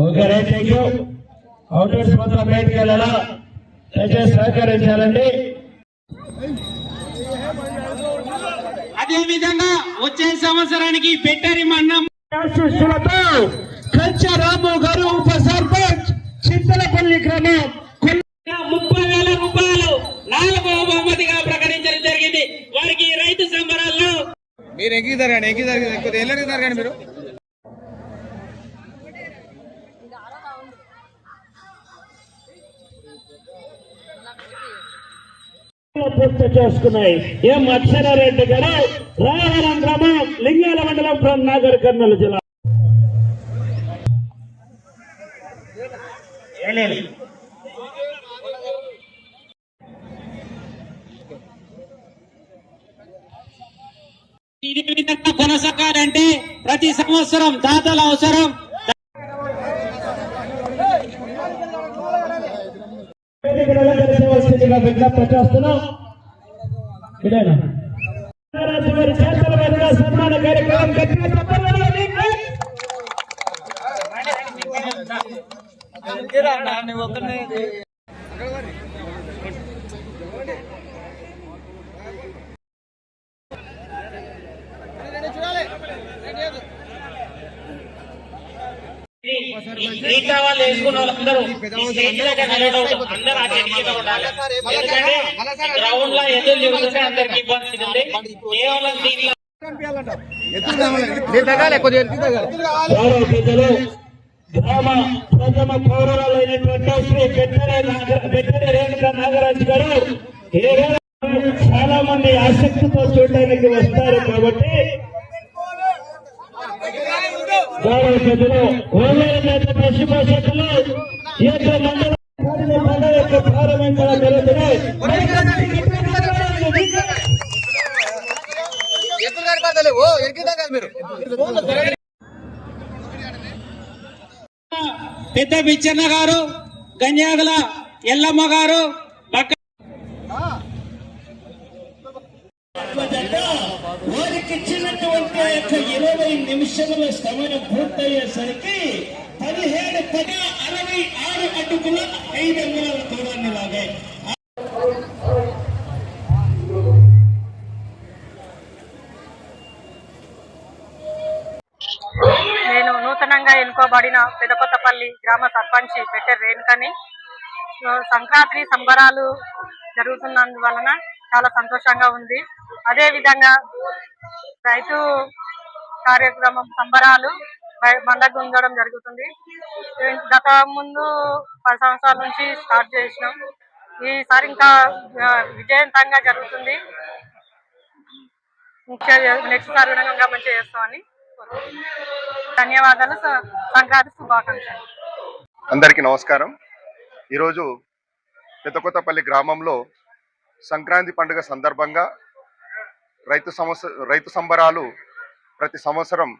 Okay right thank you outdoors మాత్రం బయటకు వెళ్ళాలా? దయచేసి సహకరించాలండి. అదే విధంగా వచ్చే సంవత్సరానికి బెట్టరి మన్నం కంచె రాము గారు ఉప సర్పంచ్ చింతలపల్లి గ్రామం. ముప్పై వేల రూపాయలు నాలుగవ బహుమతిగా ప్రకటించడం జరిగింది. వారికి రైతు సంబరాల్లో మీరు ఎక్కిదారు కానీ వెళ్ళారు కానీ మీరు? పూర్తి చేసుకున్నాయి. ఎం అక్షరారెడ్డి గారు? రాయవరం గ్రామం లింగాల మండలం ఫ్రం నాగర్ కర్నూలు జిల్లా. ఇదే విధంగా కొనసాగాలంటే ప్రతి సంవత్సరం దాతల అవసరం. వేదికను అలంకరించవలసిందిగా విజ్ఞప్తి చేస్తున్నాం. ఇదేనా? చేతుల మీదుగా సన్మాన కార్యక్రమం గట్టిగా మిగతా వాళ్ళు వేసుకున్న వాళ్ళందరూ. అందరూ ఉండాలి. ఎందుకంటే గ్రౌండ్లో ఎదురు తిరుగుతుంటే అందరికి ఇబ్బంది అవుతుంది కేవలం. దీనిలో గ్రామ ప్రథమ పౌరులైనటువంటి శ్రీ బెట్టరే రేణుక నాగరాజు గారు చాలా మంది ఆసక్తితో చూడడానికి వస్తారు కాబట్టి గౌరవ పెద్దలు పశుపోషకులు ఈ యొక్క పండుగ యొక్క ప్రారంభించడం జరుగుతుంది పెద్ద బిచ్చన్న గారు గన్యాగల ఎల్లమ్మ గారు బక్క వారికి ఇచ్చినటువంటి యొక్క ఇరవై నిమిషముల సమయం పూర్తయ్యేసరికి పదిహేడు పది అరవై ఆరు అడుగుల ఐదు అంగుళాల దూరాన్ని లాగాయి నేను నూతనంగా ఎన్నుకోబడిన పెదకొత్తపల్లి గ్రామ సర్పంచ్ పెట్టే రేణుకని. సంక్రాంతి సంబరాలు జరుగుతున్నందువలన చాలా సంతోషంగా ఉంది. అదే విధంగా రైతు కార్యక్రమం సంబరాలు బయ- మండకు ఉండడం జరుగుతుంది. గత ముందు పది సంవత్సరాల నుంచి స్టార్ట్ చేసినాం. ఈసారి ఇంకా విజయవంతంగా జరుగుతుంది. నెక్స్ట్ సారి కూడా మంచిగా చేస్తామని ధన్యవాదాలు సంక్రాంతి శుభాకాంక్షలు. అందరికీ నమస్కారం. ఈరోజు పెద్దకొత్తపల్లి గ్రామంలో సంక్రాంతి పండుగ సందర్భంగా రైతు సమస్య రైతు సంబరాలు ప్రతి సంవత్సరం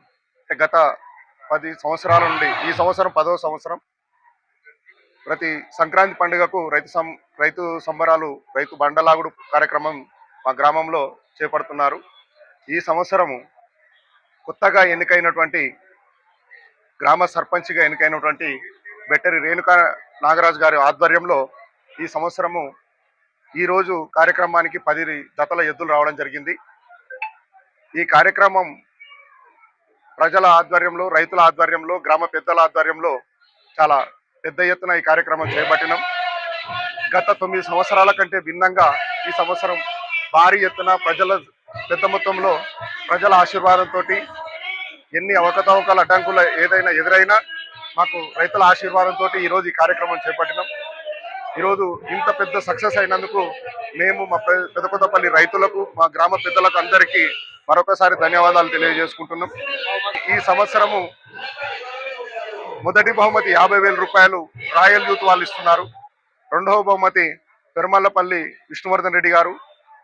గత పది సంవత్సరాల నుండి ఈ సంవత్సరం పదవ సంవత్సరం ప్రతి సంక్రాంతి పండుగకు రైతు సం రైతు సంబరాలు రైతు బండలాగుడు కార్యక్రమం మా గ్రామంలో చేపడుతున్నారు. ఈ సంవత్సరము కొత్తగా ఎన్నికైనటువంటి గ్రామ సర్పంచ్గా ఎన్నికైనటువంటి బెట్టరి రేణుకా నాగరాజు గారి ఆధ్వర్యంలో ఈ సంవత్సరము ఈరోజు కార్యక్రమానికి పది జతల ఎద్దులు రావడం జరిగింది. ఈ కార్యక్రమం ప్రజల ఆధ్వర్యంలో రైతుల ఆధ్వర్యంలో గ్రామ పెద్దల ఆధ్వర్యంలో చాలా పెద్ద ఎత్తున ఈ కార్యక్రమం చేపట్టినాం. గత తొమ్మిది సంవత్సరాల కంటే భిన్నంగా ఈ సంవత్సరం భారీ ఎత్తున ప్రజల పెద్ద మొత్తంలో ప్రజల ఆశీర్వాదంతో ఎన్ని అవకతవకల అడ్డంకులు ఏదైనా ఎదురైనా మాకు రైతుల ఆశీర్వాదంతో ఈరోజు ఈ కార్యక్రమం చేపట్టినాం. ఈరోజు ఇంత పెద్ద సక్సెస్ అయినందుకు మేము మా పెద్ద పెదకొత్తపల్లి రైతులకు మా గ్రామ పెద్దలకు అందరికీ మరొకసారి ధన్యవాదాలు తెలియజేసుకుంటున్నాం. ఈ సంవత్సరము మొదటి బహుమతి యాభై వేల రూపాయలు రాయల్ యూత్ వాళ్ళు ఇస్తున్నారు. రెండవ బహుమతి పెరుమల్లపల్లి విష్ణువర్ధన్ రెడ్డి గారు.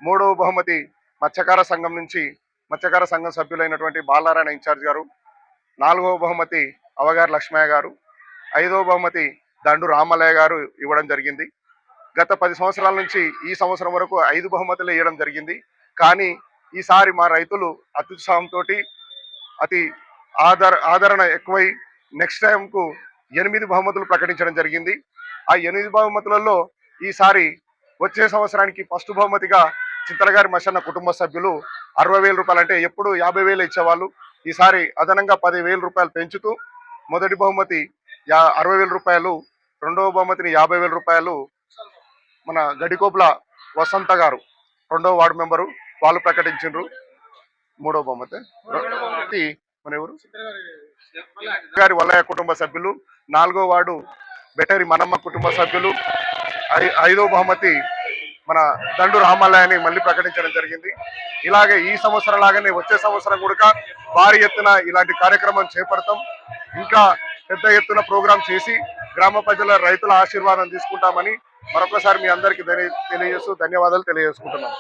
మూడవ బహుమతి మత్స్యకార సంఘం నుంచి మత్స్యకార సంఘం సభ్యులైనటువంటి బాలనారాయణ ఇన్ఛార్జ్ గారు. నాలుగవ బహుమతి అవగారు లక్ష్మయ్య గారు. ఐదవ బహుమతి దండు రామలయ్య గారు ఇవ్వడం జరిగింది. గత పది సంవత్సరాల నుంచి ఈ సంవత్సరం వరకు ఐదు బహుమతులు ఇవ్వడం జరిగింది. కానీ ఈసారి మా రైతులు అత్యుత్సాహంతో అతి ఆదర ఆదరణ ఎక్కువై నెక్స్ట్ టైంకు ఎనిమిది బహుమతులు ప్రకటించడం జరిగింది. ఆ ఎనిమిది బహుమతులలో ఈసారి వచ్చే సంవత్సరానికి ఫస్ట్ బహుమతిగా చింతలగారి మసన్న కుటుంబ సభ్యులు అరవై వేల రూపాయలు అంటే ఎప్పుడు యాభై వేలు ఇచ్చేవాళ్ళు. ఈసారి అదనంగా పదివేల రూపాయలు పెంచుతూ మొదటి బహుమతి యా అరవై వేల రూపాయలు రెండవ బహుమతిని యాభై వేల రూపాయలు మన గడికోపుల వసంత గారు రెండవ వార్డు మెంబరు వాళ్ళు ప్రకటించారు మూడో బహుమతి. మన ఎవరు? గారి వలయ కుటుంబ సభ్యులు. నాలుగో వార్డు బెటరి మనమ్మ కుటుంబ సభ్యులు. ఐ- ఐదో బహుమతి మన దండు రామాలయాన్ని మళ్ళీ ప్రకటించడం జరిగింది. ఇలాగే ఈ సంవత్సరం లాగానే వచ్చే సంవత్సరం కూడా భారీ ఎత్తున ఇలాంటి కార్యక్రమం చేపడతాం. ఇంకా పెద్ద ఎత్తున ప్రోగ్రాం చేసి గ్రామ ప్రజల రైతుల ఆశీర్వాదం తీసుకుంటామని మరొకసారి మీ అందరికీ తెలియజేస్తూ ధన్యవాదాలు తెలియజేసుకుంటున్నాం.